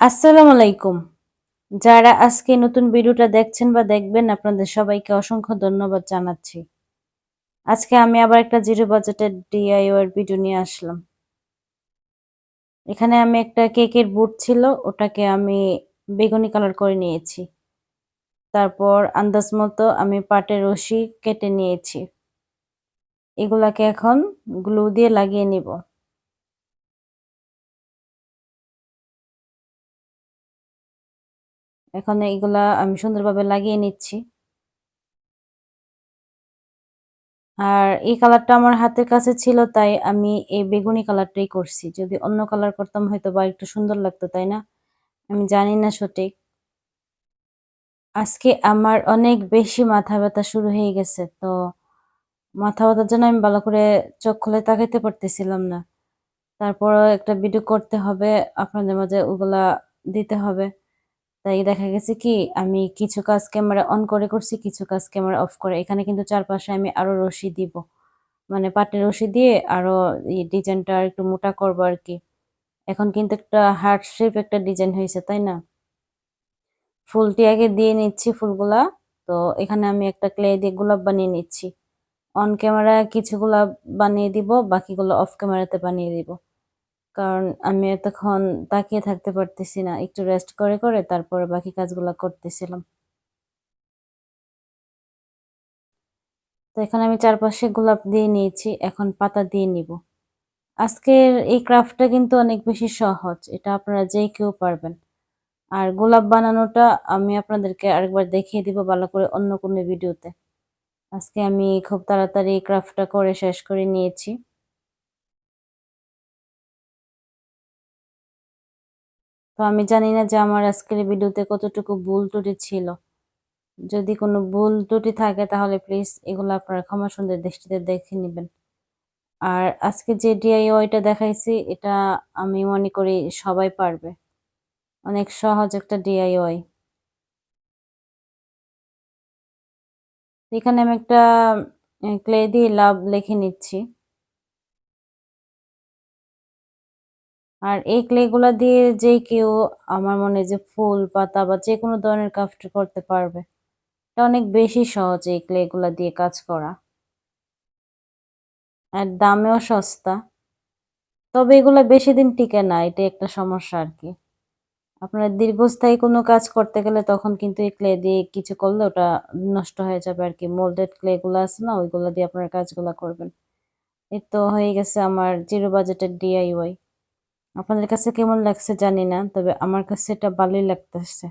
আসসালামু আলাইকুম। যারা আজকে নতুন ভিডিওটা দেখছেন বা দেখবেন, আপনাদের সবাইকে অসংখ্য ধন্যবাদ জানাচ্ছি। আজকে আমি আবার একটা জিরো বাজেটের ডিআইওয়ার ভিডিও নিয়ে আসলাম। এখানে আমি একটা কেকের বুট ছিল, ওটাকে আমি বেগুনি কালার করে নিয়েছি। তারপর আন্দাজ মতো আমি পাটের রশি কেটে নিয়েছি। এগুলাকে এখন গ্লু দিয়ে লাগিয়ে নিব। এখন এইগুলা আমি সুন্দরভাবে লাগিয়ে নিচ্ছি। আর এই কালারটা আমার হাতের কাছে ছিল, তাই আমি এই বেগুনি কালারটাই করছি। যদি অন্য কালার করতাম হয়তো বা একটু সুন্দর লাগতো, তাই না? আমি জানি না সঠিক। আজকে আমার অনেক বেশি মাথা ব্যথা শুরু হয়ে গেছে, তো মাথা ব্যথার জন্য আমি ভালো করে চোখ খুলে তাকাইতে পারতেছিলাম না। তারপরও একটা ভিডিও করতে হবে, আপনাদের মাঝে ওগুলা দিতে হবে। তাই দেখা গেছে কি, আমি কিছু কাজ ক্যামেরা অন করে করছি, কিছু কাজ ক্যামেরা অফ করে। এখানে কিন্তু চারপাশে আমি আরও রশি দিব। মানে পাটের রশি দিয়ে আরও এই ডিজাইনটা একটু মোটা করব আর কি। এখন কিন্তু একটা হার্ট শেপ একটা ডিজাইন হয়েছে, তাই না? ফুলটি আগে দিয়ে নিচ্ছি ফুলগুলা। তো এখানে আমি একটা ক্লে দিয়ে গোলাপ বানিয়ে নিচ্ছি। অন ক্যামেরা কিছু গোলাপ বানিয়ে দিব, বাকিগুলো অফ ক্যামেরাতে বানিয়ে দিব। কারণ আমি এতক্ষণ তাকিয়ে থাকতে পারতেছি না। একটু রেস্ট করে করে তারপরে বাকি কাজগুলো করতেছিলাম। তো এখানে আমি চারপাশে গোলাপ দিয়ে নিয়েছি, এখন পাতা দিয়ে নিব। আজকের এই ক্রাফটটা কিন্তু অনেক বেশি সহজ, এটা আপনারা যে কেউ পারবেন। আর গোলাপ বানানোটা আমি আপনাদেরকে আরেকবার দেখিয়ে দিব ভালো করে অন্য কোনো ভিডিওতে। আজকে আমি খুব তাড়াতাড়ি ক্রাফটটা করে শেষ করে নিয়েছি। তো আমি জানি না যে আমার আজকের ভিডিওতে কতটুকু ভুল ত্রুটি ছিল। যদি কোনো ভুল ত্রুটি থাকে তাহলে প্লিজ এগুলো আপনারা ক্ষমা সুন্দর দৃষ্টিতে দেখে নেবেন। আর আজকে যে ডিআইওয়াইটা দেখাইছি, এটা আমি মনে করি সবাই পারবে। অনেক সহজ একটা ডিআইওয়াই এখানে আমি একটা ক্লে দিয়ে লাভ লিখে নিচ্ছি। আর এই ক্লেগুলা দিয়ে যে কেউ আমার মনে যে ফুল, পাতা বা যে কোনো ধরনের ক্রাফট করতে পারবে। এটা অনেক বেশি সহজ এই ক্লেগুলা দিয়ে কাজ করা। আর দামেও সস্তা। তবে এগুলো বেশি দিন টিকে না এটা একটা সমস্যা আর কি। আপনার দীর্ঘস্থায়ী কোনো কাজ করতে গেলে তখন কিন্তু এই ক্লে দিয়ে কিছু করলে ওটা নষ্ট হয়ে যাবে আর কি। মোল্ডেড ক্লেগুলো আছে না, ওইগুলো দিয়ে আপনারা কাজগুলো করবেন। এই তো হয়ে গেছে আমার জিরো বাজেটের ডিআইওয়াই আপনাদের কাছে কেমন লাগছে জানি না তবে আমার কাছে এটা ভালোই লাগতেছে।